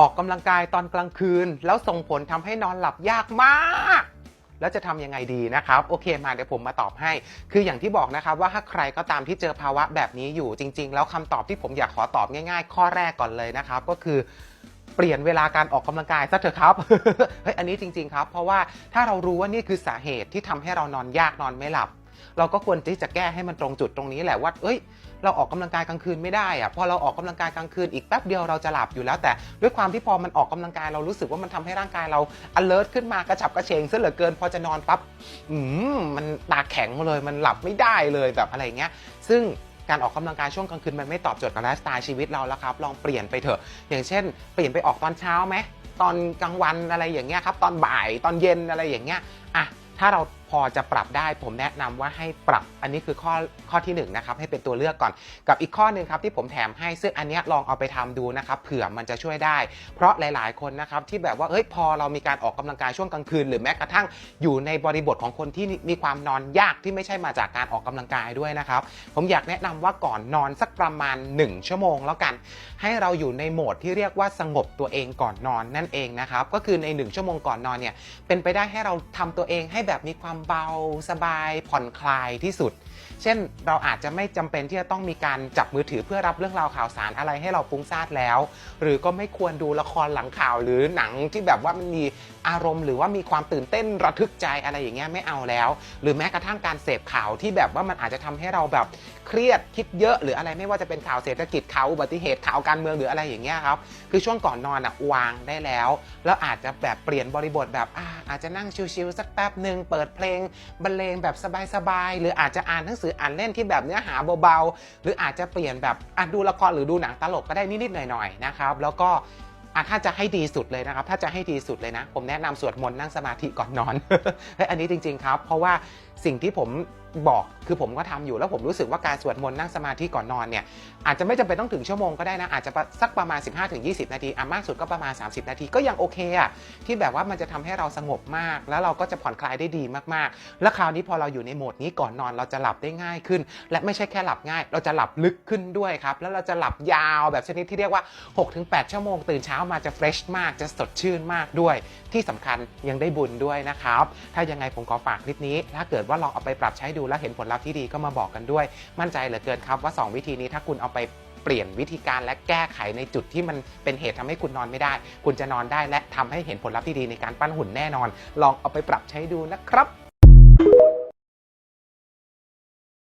ออกกำลังกายตอนกลางคืน แล้วส่งผลทำให้นอนหลับยากมากแล้วจะทำยังไงดีนะครับ โอเคมาเดี๋ยวผมมาตอบให้ คืออย่างที่บอกนะครับว่าถ้าใครก็ตามที่เจอภาวะแบบนี้อยู่จริง ๆ แล้วคำตอบที่ผมอยากขอตอบง่าย ๆ ข้อแรกก่อนเลยนะครับ ก็คือเปลี่ยนเวลาการออกกำลังกายซะเถอะครับ เฮ้ยอันนี้จริง ๆ ครับ เพราะว่าถ้าเรารู้ว่านี่คือสาเหตุที่ทำให้เรานอนยากนอนไม่หลับ เราก็ควรที่จะแก้ให้มันตรงจุดตรงนี้แหละว่า เอ้ย เราออกกำลังกายกลางคืนไม่ได้อะพอเราออกกำลังกายกลางคืนอีกแป๊บเดียวเราจะหลับอยู่แล้วแต่ด้วยความที่พอมันออกกำลังกายเรารู้สึกว่ามันทำให้ร่างกายเรา alert ขึ้นมากระฉับกระเฉงซะเหลือเกิน พอจะนอนปั๊บอืมมันตาแข็งเลยมันหลับไม่ได้เลยแบบอะไรเงี้ย ซึ่งการออกกำลังกายช่วงกลางคืนมันไม่ตอบโจทย์กับไลฟ์สไตล์ชีวิตเราแล้วครับ ลองเปลี่ยนไปเถอะ อย่างเช่น เปลี่ยนไปออกตอนเช้าไหมตอนกลางวันอะไรอย่างเงี้ยครับ ตอนบ่ายตอนเย็นอะไรอย่างเงี้ยอะถ้าเรา อจะปรับได้ ผมแนะนำว่าให้ปรับ อันนี้คือข้อข้อที่หนึ่งนะครับให้เป็นตัวเลือกก่อน กับอีกข้อหนึ่งครับที่ผมแถมให้ซึ่งอันนี้ลองเอาไปทำดูนะครับเผื่อมันจะช่วยได้ เพราะหลาย ๆ คนนะครับที่แบบว่าเอ้ยพอเรามีการออกกำลังกายช่วงกลางคืน หรือแม้กระทั่งอยู่ในบริบทของคนที่มีความนอนยากที่ไม่ใช่มาจากการออกกำลังกายด้วยนะครับผมอยากแนะนำว่าก่อนนอนสักประมาณ 1 ชั่วโมงแล้วกัน ให้เราอยู่ในโหมดที่เรียกว่าสงบตัวเองก่อนนอนนั่นเองนะครับก็คือใน 1 ชั่วโมงก่อนนอนเนี่ยเป็นไปได้ให้เราทำตัวเองให้แบบมีความเบาสบายผ่อนคลายที่สุด เช่นเราอาจจะไม่จำเป็นที่จะต้องมีการจับมือถือเพื่อรับเรื่องราวข่าวสารอะไรให้เราฟุ้งซ่านแล้ว หรือก็ไม่ควรดูละครหลังข่าวหรือหนังที่แบบว่ามันมีอารมณ์ หรือว่ามีความตื่นเต้นระทึกใจอะไรอย่างเงี้ยไม่เอาแล้ว หรือแม้กระทั่งการเสพข่าวที่แบบว่ามันอาจจะทำให้เราแบบเครียดคิดเยอะหรืออะไรไม่ว่าจะเป็นข่าวเศรษฐกิจข่าวอุบัติเหตุข่าวการเมืองหรืออะไรอย่างเงี้ยครับคือช่วงก่อนนอนอะวางได้แล้ว แล้วอาจจะแบบเปลี่ยนบริบทแบบอาอาจจะนั่งชิลๆสักแป๊บหนึ่งเปิดเพลงบรรเลงแบบสบายๆ หรืออาจจะอ่านหนังสืออ่านเล่นที่แบบเนื้อหาเบาๆ หรืออาจจะเปลี่ยนแบบอะดูละครหรือดูหนังตลกก็ได้นิดๆหน่อยๆนะครับแล้วก็อะถ้าจะให้ดีสุดเลยนะครับ ถ้าจะให้ดีสุดเลยนะ ผมแนะนำสวดมนต์นั่งสมาธิก่อนนอนเฮ้ยอันนี้จริง ๆ ครับ เพราะว่าสิ่งที่ผม บอกคือผมก็ทำอยู่แล้วผมรู้สึกว่าการสวดมนต์นั่งสมาธิก่อนนอนเนี่ยอาจจะไม่จำเป็นต้องถึงชั่วโมงก็ได้นะ อาจจะสักประมาณ 15-20 นาทีอะมากสุดก็ประมาณ 30 นาทีก็ยังโอเคอะที่แบบว่ามันจะทำให้เราสงบมาก แล้วเราก็จะผ่อนคลายได้ดีมากๆ แล้วคราวนี้พอเราอยู่ในโหมดนี้ก่อนนอนเราจะหลับได้ง่ายขึ้น และไม่ใช่แค่หลับง่าย เราจะหลับลึกขึ้นด้วยครับแล้วเราจะหลับยาวแบบชนิดที่เรียกว่า 6-8 ชั่วโมงตื่นเช้ามาจะเฟรชมากจะสดชื่นมากด้วย ที่สำคัญยังได้บุญด้วยนะครับถ้ายังไงผมขอฝากคลิปนี้ ถ้าเกิดว่าลองเอาไปปรับใช้ดูแล้วเห็นผลลัพธ์ที่ดีก็มาบอกกันด้วย มั่นใจเหลือเกินครับว่า 2 วิธีนี้ถ้าคุณเอาไปเปลี่ยนวิธีการและแก้ไขในจุดที่มันเป็นเหตุทำให้คุณนอนไม่ได้ คุณจะนอนได้และทำให้เห็นผลลัพธ์ที่ดีในการปั้นหุ่นแน่นอน ลองเอาไปปรับใช้ดูนะครับ